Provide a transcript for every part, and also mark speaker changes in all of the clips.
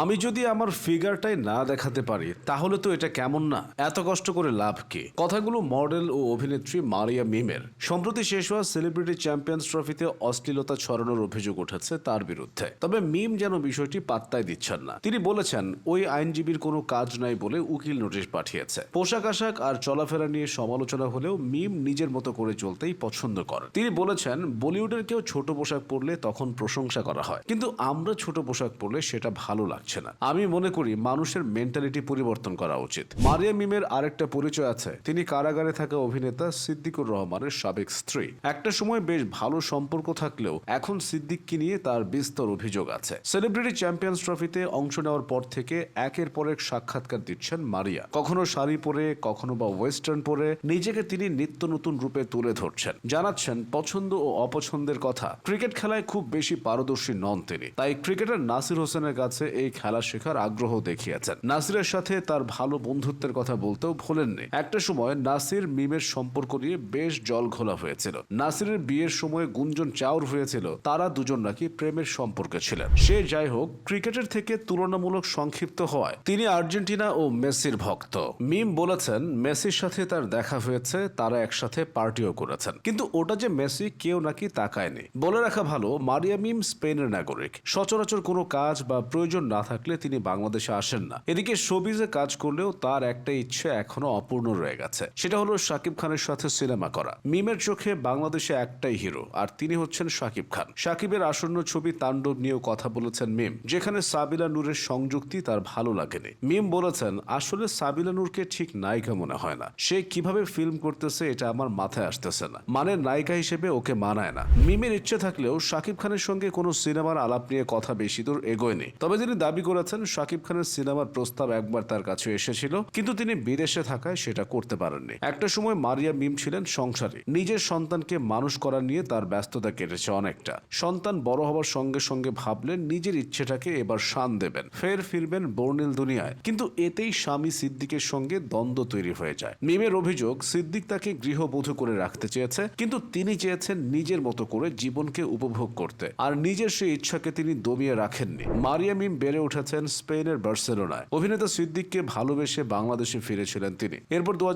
Speaker 1: আমি যদি আমার ফিগারটাই না দেখাতে পারি, তাহলে তো এটা কেমন না? এত কষ্ট করে লাভ কি? কথাগুলো মডেল ও অভিনেত্রী মারিয়া মিমের। সম্প্রতি শেষ হওয়া সেলিব্রিটি চ্যাম্পিয়ন্স ট্রফিতে অশ্লীলতা ছড়ানোর অভিযোগ উঠেছে তার বিরুদ্ধে। তবে মিম যেন বিষয়টি পাত্তায় দিচ্ছেন না। তিনি বলেছেন, ওই আইনজীবীর কোনো কাজ নাই বলে উকিল নোটিশ পাঠিয়েছে। পোশাক আশাক আর চলাফেরা নিয়ে সমালোচনা হলেও মিম নিজের মতো করে চলতেই পছন্দ করেন। তিনি বলেছেন, বলিউডের কেউ ছোট পোশাক পরলে তখন প্রশংসা করা হয়। কিন্তু আমরা ছোট পোশাক পরলে সেটা ভালো লাগছে না। আমি মনে করি মানুষের মেন্টালিটি পরিবর্তন করা উচিত। মারিয়া মিমের আরেকটা পরিচয় আছে। তিনি কারাগারে থাকা অভিনেতা সিদ্দিকুর রহমানের সাবেক স্ত্রী। একটা সময় বেশ ভালো সম্পর্ক থাকলেও এখন সিদ্দিককে নিয়ে তার বিস্তর অভিযোগ আছে। সেলিব্রিটি চ্যাম্পিয়ন্স ট্রফিতে অংশ নেওয়ার পর থেকে একের পর এক সাক্ষাৎকার দিচ্ছেন মারিয়া। কখনো শাড়ি পরে, কখনো বা ওয়েস্টার্ন পরে নিজেকে তিনি নিত্য নতুন রূপে তুলে ধরছেন। জানাচ্ছেন, পছন্দ ও অপছন্দের কথা। ক্রিকেট খেলায় খুব বেশি পারদর্শী নন তিনি। তাই ক্রিকেটার নাসির হোসেনের কাছে এই খেলা শেখার আগ্রহ দেখিয়েছেন। নাসিরের সাথে তার ভালো বন্ধুত্বের কথা বলতেও ভোলেননি। একটা সময় নাসির মিমের সম্পর্ক নিয়ে বেশ জল ঘোলা হয়েছিল। নাসিরের বিয়ের সময় গুঞ্জন চাউর হয়েছিল। তারা দুজন নাকি প্রেমের সম্পর্কে ছিলেন। সে যাই হোক, ক্রিকেটের থেকে তুলনামূলক সংক্ষিপ্ত হওয়ায় তিনি আর্জেন্টিনা ও মেসির ভক্ত। মিম বলেছেন, মেসির সাথে তার দেখা হয়েছে, তারা একসাথে পার্টিও করেছেন। কিন্তু ওটা যে মেসি, কেউ নাকি তাকায়নি। বলে রাখা ভালো, মারিয়া মিম স্পেনের নাগরিক। সচরাচর কোনো কাজ বা প্রয়োজন না থাকলে তিনি বাংলাদেশে আসেন না। এদিকে শোবিজে কাজ করলেও তার একটা ইচ্ছে এখনও অপূর্ণ রয়ে গেছে। সেটা হলো শাকিব খানের সাথে সিনেমা করা। মিমের চোখে বাংলাদেশে একটাই হিরো, আর তিনি হচ্ছেন শাকিব খান। শাকিবের আসন্ন ছবি তাণ্ডব নিয়েও কথা বলেছেন মিম, যেখানে সাবিলা নূরের সংযুক্তি তার ভালো লাগেনি। মিম বলেছেন, আসলে সাবিলা নূরকে ঠিক নায়িকা মনে হয় না। সে কীভাবে ফিল্ম করতেছে এটা আমার মাথায় আসতেছে না। মানে নায়িকা হিসেবে ওকে মানায় না। মিমের ইচ্ছে থাকলেও শাকিব খানের সঙ্গে কোনো সিনেমার আলাপ নিয়ে কথা বেশি দূর এগোয়নি। তবে তিনি দাবি করেছেন, শাকিব খানের সিনেমার প্রস্তাব একবার তার কাছে এসেছিল, কিন্তু তিনি বিদেশে থাকায় সেটা করতে পারেননি। একটা সময় মারিয়া মিম ছিলেন সংসারী। নিজের সন্তানকে মানুষ করা নিয়ে তার ব্যস্ততা কেটেছে অনেকটা। সন্তান বড় হওয়ার সঙ্গে সঙ্গে ভাবলেন, নিজের ইচ্ছেটাকে এবার শান দেবেন। ফের ফিরবেন বর্ণিল দুনিয়ায়। কিন্তু এতেই স্বামী সিদ্দিকের সঙ্গে দ্বন্দ্ব তৈরি হয়ে যায়। মিমের অভিযোগ, সিদ্দিক তাকে গৃহবধূ করে রাখতে চেয়েছে, কিন্তু তিনি চেয়েছেন নিজের মতো করে জীবনকে উপভোগ করতে। আর নিজের সেই ইচ্ছাকে তিনি দমিয়ে রাখেননি। মারিয়া মিম বেড়ে উঠেছেন স্পেনের বার্সেলোনায়। অভিনেতা সিদ্দিককে ভালোবেসে বাংলাদেশে ফিরেছিলেন তিনি। এরপর দু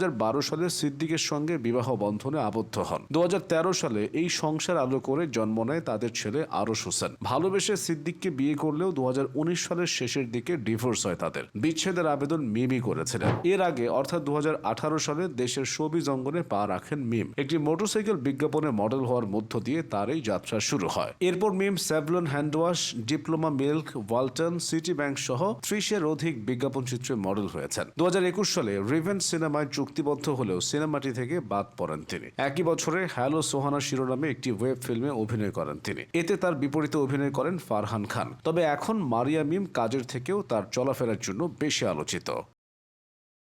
Speaker 1: সালে সিদ্দিকের সঙ্গে বিবাহ বন্ধনে আবদ্ধ হন। দু সালে এই সংসার আলো করে জন্ম নেয় তাদের ছেলে আরশ হোসেন। ভালোবেসে সিদ্দিককে বিয়ে করলেও দু সালের শেষের দিকে ডিভোর্স হয় তাদের। বিচ্ছেদের আবেদন মিমি করেছিলেন। এর আগে, অর্থাৎ দু হাজার আঠারো সালে দেশের ছবি অঙ্গনে পা রাখেন মিম। একটি মোটরসাইকেল বিজ্ঞাপনে মডেল হওয়ার মধ্য দিয়ে তার এই যাত্রা শুরু হয়। এরপর মিম Savlon handwash, Diploma milk Walton City bank সহ ত্রিশের অধিক বিজ্ঞাপন চিত্রে মডেল হয়েছেন। দু হাজার একুশ সালে রিভেন সিনেমায় চুক্তিবদ্ধ হলেও সিনেমাটি থেকে বাদ পড়েন তিনি। একই বছরে হ্যালো সোহানা শিরোনামে একটি ওয়েব ফিল্মে অভিনয় করেন তিনি। এতে তার বিপরীতে অভিনয় করেন ফারহান খান। তবে এখন মারিয়া মিম কাজের থেকেও তার চলাফেরার জন্য বেশি আলোচিত।